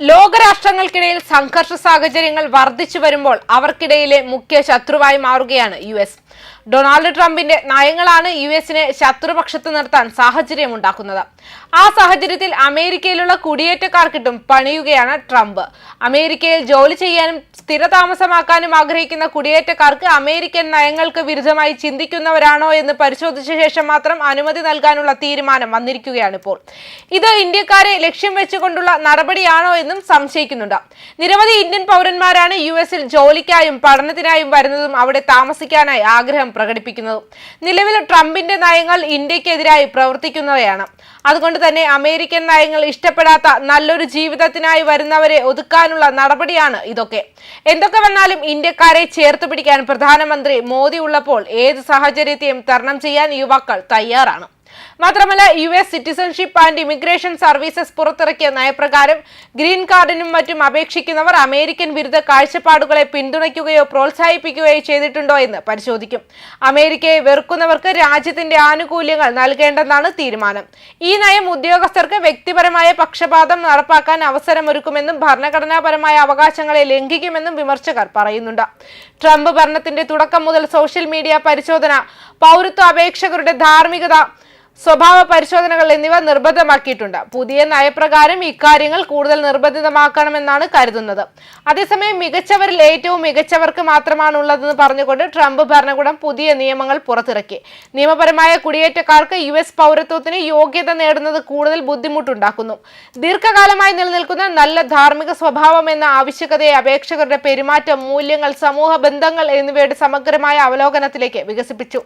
ലോകരാഷ്ട്രങ്ങൾക്കിടയിൽ സംഘർഷ സാഹചര്യങ്ങൾ വർദ്ധിച്ചു വരുമ്പോൾ അവർക്കിടയിലെ മുഖ്യ ശത്രുവായി മാറുകയാണ് യു എസ്. ഡൊണാൾഡ് ട്രംപിന്റെ നയങ്ങളാണ് യു എസിനെ ശത്രുപക്ഷത്ത് നിർത്താൻ സാഹചര്യമുണ്ടാക്കുന്നത്. ആ സാഹചര്യത്തിൽ അമേരിക്കയിലുള്ള കുടിയേറ്റക്കാർക്കിട്ടും പണിയുകയാണ് ട്രംപ്. അമേരിക്കയിൽ ജോലി ചെയ്യാനും സ്ഥിരതാമസമാക്കാനും ആഗ്രഹിക്കുന്ന കുടിയേറ്റക്കാർക്ക് അമേരിക്കൻ നയങ്ങൾക്ക് വിരുദ്ധമായി ചിന്തിക്കുന്നവരാണോ എന്ന് പരിശോധിച്ച ശേഷം മാത്രം അനുമതി നൽകാനുള്ള തീരുമാനം വന്നിരിക്കുകയാണ് ഇപ്പോൾ ഇത് ഇന്ത്യക്കാരെ ലക്ഷ്യം വെച്ചുകൊണ്ടുള്ള നടപടിയാണോ എന്നും സംശയിക്കുന്നുണ്ട്. നിരവധി ഇന്ത്യൻ പൗരന്മാരാണ് യു എസിൽ ജോലിക്കായും പഠനത്തിനായും വരുന്നതും അവിടെ താമസിക്കാനായി ആഗ്രഹം പ്രകടിപ്പിക്കുന്നതും. നിലവിൽ ട്രംപിന്റെ നയങ്ങൾ ഇന്ത്യക്കെതിരായി പ്രവർത്തിക്കുന്നവയാണ്. അതുകൊണ്ട് തന്നെ അമേരിക്കൻ നയങ്ങൾ ഇഷ്ടപ്പെടാത്ത നല്ലൊരു ജീവിതത്തിനായി വരുന്നവരെ ഒതുക്കാനുള്ള നടപടിയാണ് ഇതൊക്കെ. എന്തൊക്കെ വന്നാലും ഇന്ത്യക്കാരെ ചേർത്ത് പിടിക്കാൻ പ്രധാനമന്ത്രി മോദി ഉള്ളപ്പോൾ ഏത് സാഹചര്യത്തെയും തരണം ചെയ്യാൻ യുവാക്കൾ തയ്യാറാണ്. മാത്രമല്ല U S citizenship and immigration services പുറത്തിറക്കിയ നയപ്രകാരം ഗ്രീൻ കാർഡിനും മറ്റും അപേക്ഷിക്കുന്നവർ അമേരിക്കൻ വിരുദ്ധ കാഴ്ചപ്പാടുകളെ പിന്തുണയ്ക്കുകയോ പ്രോത്സാഹിപ്പിക്കുകയോ ചെയ്തിട്ടുണ്ടോ എന്ന് പരിശോധിക്കും. അമേരിക്കയെ വെറുക്കുന്നവർക്ക് രാജ്യത്തിന്റെ ആനുകൂല്യങ്ങൾ നൽകേണ്ടെന്നാണ് തീരുമാനം. ഈ നയം ഉദ്യോഗസ്ഥർക്ക് വ്യക്തിപരമായ പക്ഷപാതം നടപ്പാക്കാൻ അവസരമൊരുക്കുമെന്നും ഭരണഘടനാപരമായ അവകാശങ്ങളെ ലംഘിക്കുമെന്നും വിമർശകർ പറയുന്നുണ്ട്. ട്രംപ് ഭരണത്തിന്റെ തുടക്കം മുതൽ സോഷ്യൽ മീഡിയ പരിശോധന പൗരത്വ അപേക്ഷകരുടെ ധാർമ്മികത സ്വഭാവ പരിശോധനകൾ എന്നിവ നിർബന്ധമാക്കിയിട്ടുണ്ട്. പുതിയ നയപ്രകാരം ഇക്കാര്യങ്ങൾ കൂടുതൽ നിർബന്ധിതമാക്കണമെന്നാണ് കരുതുന്നത്. അതേസമയം മികച്ചവരിൽ ഏറ്റവും മികച്ചവർക്ക് മാത്രമാണ് ഉള്ളതെന്ന് പറഞ്ഞുകൊണ്ട് ട്രംപ് ഭരണകൂടം പുതിയ നിയമങ്ങൾ പുറത്തിറക്കി. നിയമപരമായ കുടിയേറ്റക്കാർക്ക് യു എസ് പൗരത്വത്തിന് യോഗ്യത നേടുന്നത് കൂടുതൽ ബുദ്ധിമുട്ടുണ്ടാക്കുന്നു. ദീർഘകാലമായി നിലനിൽക്കുന്ന നല്ല ധാർമ്മിക സ്വഭാവം എന്ന ആവശ്യകതയെ അപേക്ഷകരുടെ പെരുമാറ്റം മൂല്യങ്ങൾ സമൂഹ ബന്ധങ്ങൾ എന്നിവയുടെ സമഗ്രമായ അവലോകനത്തിലേക്ക് വികസിപ്പിച്ചു.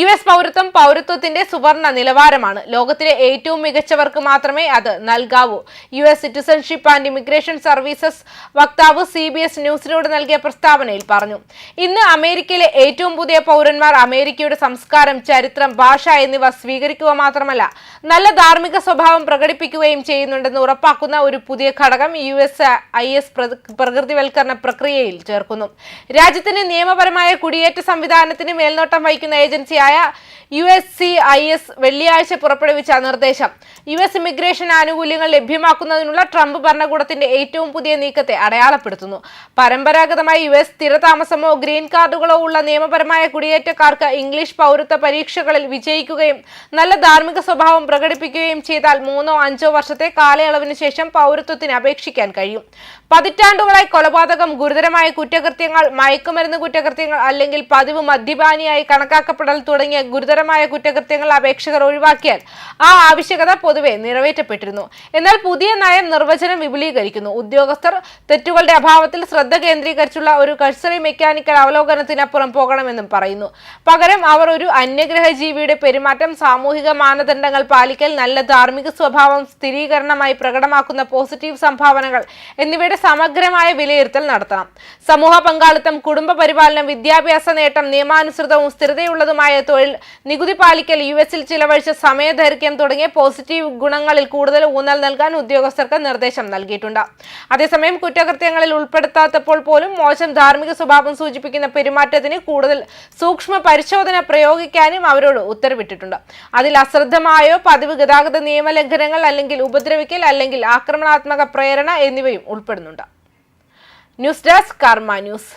യു എസ് പൗരത്വം പൗരത്വത്തിന്റെ സുവർണ നിലവാരമാണ്. ലോകത്തിലെ ഏറ്റവും മികച്ചവർക്ക് മാത്രമേ അത് നൽകാവൂ. U S citizenship and immigration services വക്താവ് സി ബി എസ് ന്യൂസിനോട് നൽകിയ പ്രസ്താവനയിൽ പറഞ്ഞു ഇന്ന് അമേരിക്കയിലെ ഏറ്റവും പുതിയ പൗരന്മാർ അമേരിക്കയുടെ സംസ്കാരം ചരിത്രം ഭാഷ എന്നിവ സ്വീകരിക്കുക മാത്രമല്ല നല്ല ധാർമ്മിക സ്വഭാവം പ്രകടിപ്പിക്കുകയും ചെയ്യുന്നുണ്ടെന്ന് ഉറപ്പാക്കുന്ന ഒരു പുതിയ ഘടകം യു എസ് ഐ എസ് പ്രകൃതിവൽക്കരണ പ്രക്രിയയിൽ ചേർക്കുന്നു. രാജ്യത്തിന് നിയമപരമായ കുടിയേറ്റ സംവിധാനത്തിന് മേൽനോട്ടം വഹിക്കുന്ന एजेंसी आया। U S C I S വെള്ളിയാഴ്ച പുറപ്പെടുവിച്ച നിർദ്ദേശം. യു എസ് ഇമിഗ്രേഷൻ ആനുകൂല്യങ്ങൾ ലഭ്യമാക്കുന്നതിനുള്ള ട്രംപ് ഭരണകൂടത്തിന്റെ ഏറ്റവും പുതിയ നീക്കത്തെ അടയാളപ്പെടുത്തുന്നു. പരമ്പരാഗതമായി യു എസ് സ്ഥിരതാമസമോ ഗ്രീൻ കാർഡുകളോ ഉള്ള നിയമപരമായ കുടിയേറ്റക്കാർക്ക് ഇംഗ്ലീഷ് പൗരത്വ പരീക്ഷകളിൽ വിജയിക്കുകയും നല്ല ധാർമ്മിക സ്വഭാവം പ്രകടിപ്പിക്കുകയും ചെയ്താൽ മൂന്നോ അഞ്ചോ വർഷത്തെ കാലയളവിന് ശേഷം പൗരത്വത്തിന് അപേക്ഷിക്കാൻ കഴിയും. പതിറ്റാണ്ടുകളായി കൊലപാതകം ഗുരുതരമായ കുറ്റകൃത്യങ്ങൾ മയക്കുമരുന്ന് കുറ്റകൃത്യങ്ങൾ അല്ലെങ്കിൽ പതിവ് മദ്യപാനിയായി കണക്കാക്കപ്പെടൽ തുടങ്ങിയ ഗുരുതരമായ കുറ്റകൃത്യങ്ങൾ അപേക്ഷകർ ഒഴിവാക്കിയാൽ ആ ആവശ്യകത പൊതുവെ നിറവേറ്റപ്പെട്ടിരുന്നു. എന്നാൽ പുതിയ നയം നിർവചനം വിപുലീകരിക്കുന്നു. ഉദ്യോഗസ്ഥർ തെറ്റുകളുടെ അഭാവത്തിൽ ശ്രദ്ധ കേന്ദ്രീകരിച്ചുള്ള ഒരു കഴ്സറി മെക്കാനിക്കൽ അവലോകനത്തിനപ്പുറം പോകണമെന്നും പറയുന്നു. പകരം അവർ ഒരു അന്യഗ്രഹ ജീവിയുടെ പെരുമാറ്റം സാമൂഹിക മാനദണ്ഡങ്ങൾ പാലിക്കൽ നല്ല ധാർമ്മിക സ്വഭാവം സ്ഥിരീകരണമായി പ്രകടമാക്കുന്ന പോസിറ്റീവ് സംഭാവനകൾ എന്നിവയുടെ സമഗ്രമായ വിലയിരുത്തൽ നടത്തണം. സമൂഹ പങ്കാളിത്തം കുടുംബ പരിപാലനം വിദ്യാഭ്യാസ നേട്ടം നിയമാനുസൃതവും സ്ഥിരതയുള്ളതുമായ തൊഴിൽ നികുതി പാലിക്കൽ യു എസിൽ ചിലവഴിച്ച സമയദൈർഘ്യം തുടങ്ങിയ പോസിറ്റീവ് ഗുണങ്ങളിൽ കൂടുതൽ ഊന്നൽ നൽകാൻ ഉദ്യോഗസ്ഥർക്ക് നിർദ്ദേശം നൽകിയിട്ടുണ്ട്. അതേസമയം കുറ്റകൃത്യങ്ങളിൽ ഉൾപ്പെടുത്താത്തപ്പോൾ പോലും മോശം ധാർമ്മിക സ്വഭാവം സൂചിപ്പിക്കുന്ന പെരുമാറ്റത്തിന് കൂടുതൽ സൂക്ഷ്മ പരിശോധന പ്രയോഗിക്കാനും അവരോട് ഉത്തരവിട്ടിട്ടുണ്ട്. അതിൽ അശ്രദ്ധമായോ പതിവ് ഗതാഗത നിയമലംഘനങ്ങൾ അല്ലെങ്കിൽ ഉപദ്രവിക്കൽ അല്ലെങ്കിൽ ആക്രമണാത്മക പ്രേരണ എന്നിവയും ഉൾപ്പെടുന്നുണ്ട്. News desk Karma news.